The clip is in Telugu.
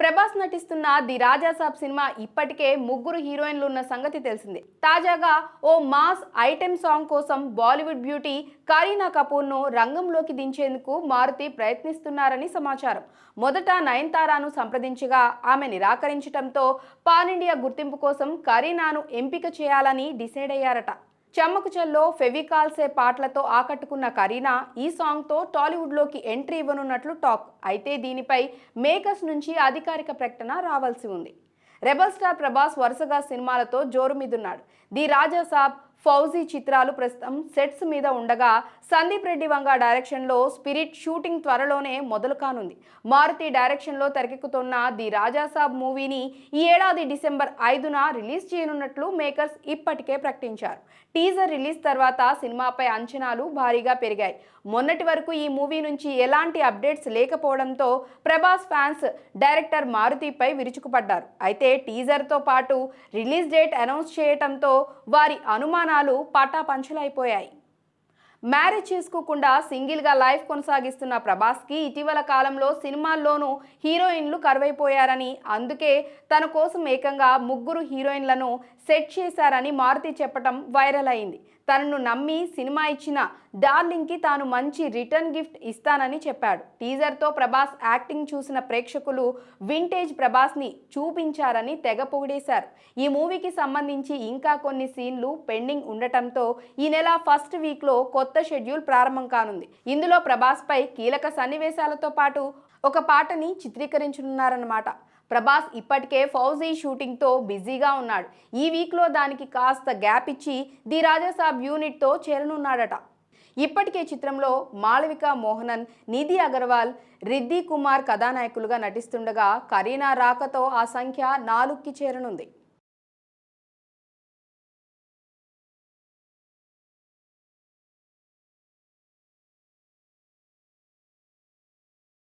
ప్రభాస్ నటిస్తున్న ది రాజాసాబ్ సినిమా ఇప్పటికే ముగ్గురు హీరోయిన్లు ఉన్న సంగతి తెలిసిందే. తాజాగా ఓ మాస్ ఐటెం సాంగ్ కోసం బాలీవుడ్ బ్యూటీ కరీనా కపూర్ను రంగంలోకి దించేందుకు మారుతి ప్రయత్నిస్తున్నారని సమాచారం. మొదట నయన్తారాను సంప్రదించగా ఆమె నిరాకరించడంతో పాన్ ఇండియా గుర్తింపు కోసం కరీనాను ఎంపిక చేయాలని డిసైడ్ అయ్యారట. చెమ్మకు చెల్లో ఫెవికాల్సే పాటలతో ఆకట్టుకున్న కరీనా ఈ సాంగ్తో టాలీవుడ్లోకి ఎంట్రీ ఇవ్వనున్నట్లు టాక్. అయితే దీనిపై మేకర్స్ నుంచి అధికారిక ప్రకటన రావాల్సి ఉంది. రెబల్ స్టార్ ప్రభాస్ వరుసగా సినిమాలతో జోరు మీదున్నాడు ది రాజా సాబ్ ఫౌజీ చిత్రాలు ప్రస్తుతం సెట్స్ మీద ఉండగా సందీప్ రెడ్డి వంగ డైరెక్షన్లో స్పిరిట్ షూటింగ్ త్వరలోనే మొదలు కానుంది. మారుతి డైరెక్షన్లో తెరకెక్కుతున్న ది రాజాసాబ్ మూవీని ఈ ఏడాది డిసెంబర్ ఐదున రిలీజ్ చేయనున్నట్లు మేకర్స్ ఇప్పటికే ప్రకటించారు. టీజర్ రిలీజ్ తర్వాత సినిమాపై అంచనాలు భారీగా పెరిగాయి. మొన్నటి వరకు ఈ మూవీ నుంచి ఎలాంటి అప్డేట్స్ లేకపోవడంతో ప్రభాస్ ఫ్యాన్స్ డైరెక్టర్ మారుతిపై విరుచుకుపడ్డారు. అయితే టీజర్తో పాటు రిలీజ్ డేట్ అనౌన్స్ చేయడంతో వారి అనుమానాలు పటాపంచలైపోయాయి. మ్యారేజ్ చేసుకోకుండా సింగిల్గా లైఫ్ కొనసాగిస్తున్న ప్రభాస్కి ఇటీవల కాలంలో సినిమాల్లోనూ హీరోయిన్లు కరువైపోయారని అందుకే తన కోసం ఏకంగా ముగ్గురు హీరోయిన్లను సెట్ చేశారని మారుతి చెప్పటం వైరల్ అయింది. తనను నమ్మి సినిమా ఇచ్చిన డార్లింగ్కి తాను మంచి రిటర్న్ గిఫ్ట్ ఇస్తానని చెప్పాడు. టీజర్తో ప్రభాస్ యాక్టింగ్ చూసిన ప్రేక్షకులు వింటేజ్ ప్రభాస్ని చూపించారని తెగ పొగిడేశారు. ఈ మూవీకి సంబంధించి ఇంకా కొన్ని సీన్లు పెండింగ్ ఉండటంతో ఈ నెల ఫస్ట్ వీక్లో కొత్త షెడ్యూల్ ప్రారంభం కానుంది. ఇందులో ప్రభాస్పై కీలక సన్నివేశాలతో పాటు ఒక పాటని చిత్రీకరించనున్నారన్నమాట. ప్రభాస్ ఇప్పటికే ఫౌజీ షూటింగ్తో బిజీగా ఉన్నాడు. ఈ వీక్లో దానికి కాస్త గ్యాప్ ఇచ్చి ది రాజాసాబ్ యూనిట్తో చేరనున్నాడట. ఇప్పటికే చిత్రంలో మాళవిక మోహనన్ నిధి అగర్వాల్ రిద్ది కుమార్ కథానాయకులుగా నటిస్తుండగా కరీనా రాకతో ఆ సంఖ్య నాలుగుకి చేరనుంది.